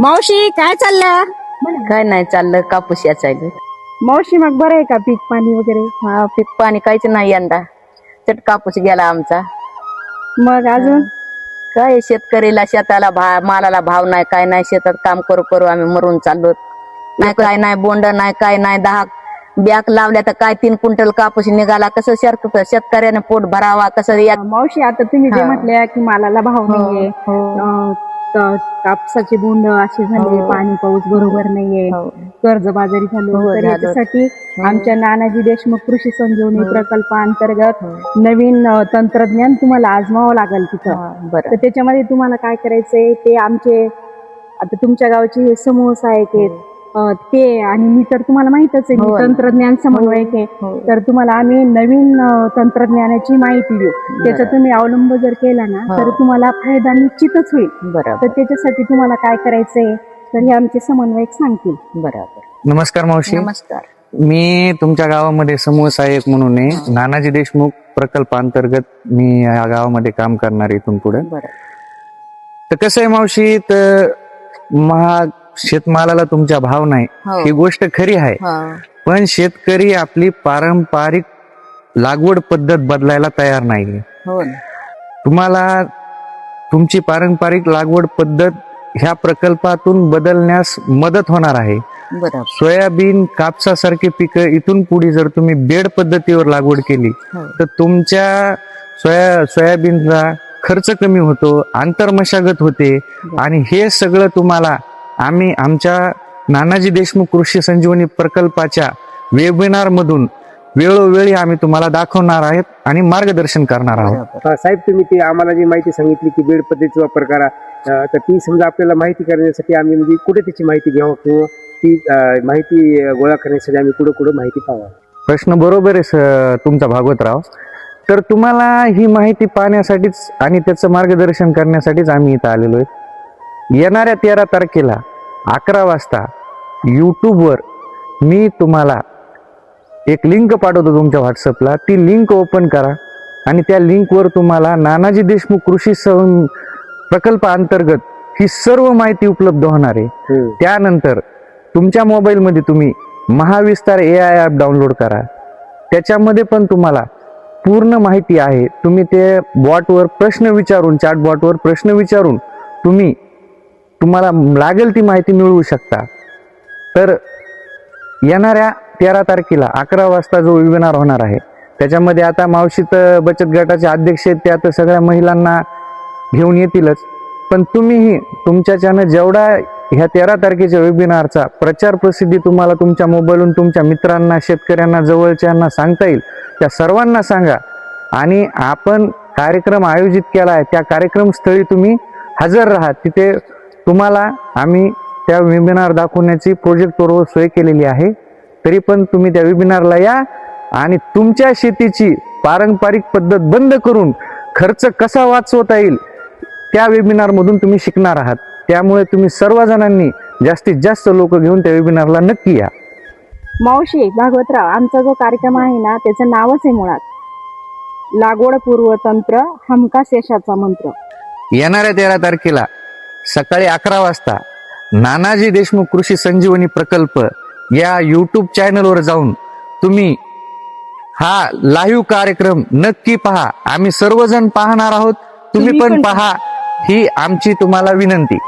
मावशी काय चाललं? काय नाही चाललं कापूस याचायला. मावशी मग बरं आहे का पीक पाणी वगैरे? हा पीक पाणी काहीच नाही यंदा. चट कापूस गेला आमचा. मग अजून? काय शेतकरीला शेताला भा मालाला भाव नाही काय नाही शेतात काम करू करू आम्ही मरून चाललो. नाही काय नाही बोंड नाही काय नाही दहा बॅग लावल्या तर काय तीन क्विंटल कापूस निघाला कसं शेत शेतकऱ्याने पोट भरावा कसं या मावशी आता तुम्ही जे हा. म्हटल्या की मालाला भाव नाहीये. हो. अं, क- कापसाचे बोंड असे झाले हो. पाणी पाऊस बरोबर नाहीये हो. कर्जबाजारी झालो हो, तर झालं. याच्यासाठी आमच्या नानाजी देशमुख कृषी संजीवनी हो. प्रकल्पांतर्गत हो. नवीन अं, तंत्रज्ञान तुम्हाला आजमावं लागेल तिथं हा, बरं तर त्याच्यामध्ये तुम्हाला काय करायचंय ते आमचे आता तुमच्या गावचे हे समूह सहाय्यक आहेत ते आणि मी तर तुम्हाला माहितच आहे हो मी. तंत्रज्ञान समन्वयक आहे. हो. तर तुम्हाला आम्ही नवीन तंत्रज्ञानाची माहिती देऊ. त्याचा तुम्ही अवलंब जर केला ना हो. तर तुम्हाला फायदा निश्चितच होईल. बरोबर तर त्याच्यासाठी तुम्हाला काय करायचंय तर हे आमचे समन्वयक सांगतील. बरोबर नमस्कार मावशी. नमस्कार. मी तुमच्या गावामध्ये समूह सहाय्यक म्हणून आहे. नानाजी देशमुख प्रकल्पांतर्गत मी या गावामध्ये काम करणार आहे इथून पुढे. बरं. तर कसं आहे मावशी तर महाग शेतमालाला तुमचा भाव नाही. हो. ही गोष्ट खरी आहे. पण शेतकरी आपली पारंपरिक लागवड पद्धत बदलायला तयार नाही हो तुम्हाला तुमची पारंपरिक लागवड पद्धत ह्या प्रकल्पातून बदलण्यास मदत होणार आहे. सोयाबीन कापसासारखी पिकं इथून पुढे जर तुम्ही बेड पद्धतीवर लागवड केली हो. तर तुमच्या सोया सोयाबीनचा खर्च कमी होतो आंतरमशागत होते आणि हे सगळं तुम्हाला आम्ही आमच्या नानाजी देशमुख कृषी संजीवनी प्रकल्पाच्या वेबिनार मधून वेळोवेळी आम्ही तुम्हाला दाखवणार आहेत आणि मार्गदर्शन करणार आहोत. साहेब तुम्ही ती आम्हाला जी माहिती सांगितली की बेड पद्धतीचा वापर करा तर ती समजा आपल्याला माहिती करण्यासाठी आम्ही म्हणजे कुठे त्याची माहिती घ्यावं किंवा ती माहिती गोळा करण्यासाठी आम्ही कुठं कुठं माहिती पाहावं प्रश्न बरोबर आहे स- तुमचा भागवतराव. तर तुम्हाला ही माहिती पाहण्यासाठीच आणि त्याचं मार्गदर्शन करण्यासाठीच आम्ही इथं आलेलो आहे. येणाऱ्या तेरा तारखेला अकरा वाजता यूट्यूबवर मी तुम्हाला एक लिंक पाठवतो तुमच्या व्हॉट्सअपला ती लिंक ओपन करा आणि त्या लिंकवर तुम्हाला नानाजी देशमुख कृषी सं प्रकल्पाअंतर्गत ही सर्व माहिती उपलब्ध होणार आहे. त्यानंतर तुमच्या मोबाईलमध्ये तुम्ही Mahavistar A I app download करा. त्याच्यामध्ये पण तुम्हाला पूर्ण माहिती आहे. तुम्ही ते बॉटवर प्रश्न विचारून चॅट बॉटवर प्रश्न विचारून तुम्ही तुम्हाला लागेल ती माहिती मिळवू शकता. तर येणाऱ्या तेरा तारखेला अकरा वाजता जो वेबिनार होणार आहे त्याच्यामध्ये आता मावशीत बचत गटाचे अध्यक्ष आहेत त्या तर सगळ्या महिलांना घेऊन येतीलच. पण तुम्हीही तुमच्याच्यानं जेवढा ह्या तेरा तारखेच्या वेबिनारचा प्रचार प्रसिद्धी तुम्हाला तुमच्या मोबाईलहून तुमच्या मित्रांना शेतकऱ्यांना जवळच्यांना सांगता येईल त्या सर्वांना सांगा. आणि आपण कार्यक्रम आयोजित केला आहे त्या कार्यक्रमस्थळी तुम्ही हजर राहा. तिथे तुम्हाला आम्ही त्या वेबिनार दाखवण्याची प्रोजेक्टवर सोय केलेली आहे. तरी पण तुम्ही त्या वेबिनारला या आणि तुमच्या शेतीची पारंपरिक पद्धत बंद करून खर्च कसा वाचवता येईल त्या वेबिनार मधून तुम्ही शिकणार आहात. त्यामुळे तुम्ही सर्वजणांनी जास्तीत जास्त लोक घेऊन त्या वेबिनारला नक्की या. मावशी भागवतराव आमचा जो कार्यक्रम आहे ना त्याचं नावच आहे मुळात. लागवड पूर्व तंत्र हमखास यशाचा मंत्र. येणाऱ्या तेरा तारखेला सकाळी अकरा वाजता नानाजी देशमुख कृषी संजीवनी प्रकल्प या युट्यूब चॅनलवर जाऊन तुम्ही हा लाईव्ह कार्यक्रम नक्की पहा. आम्ही सर्वजण पाहणार आहोत. तुम्ही पण पहा. ही आमची तुम्हाला विनंती.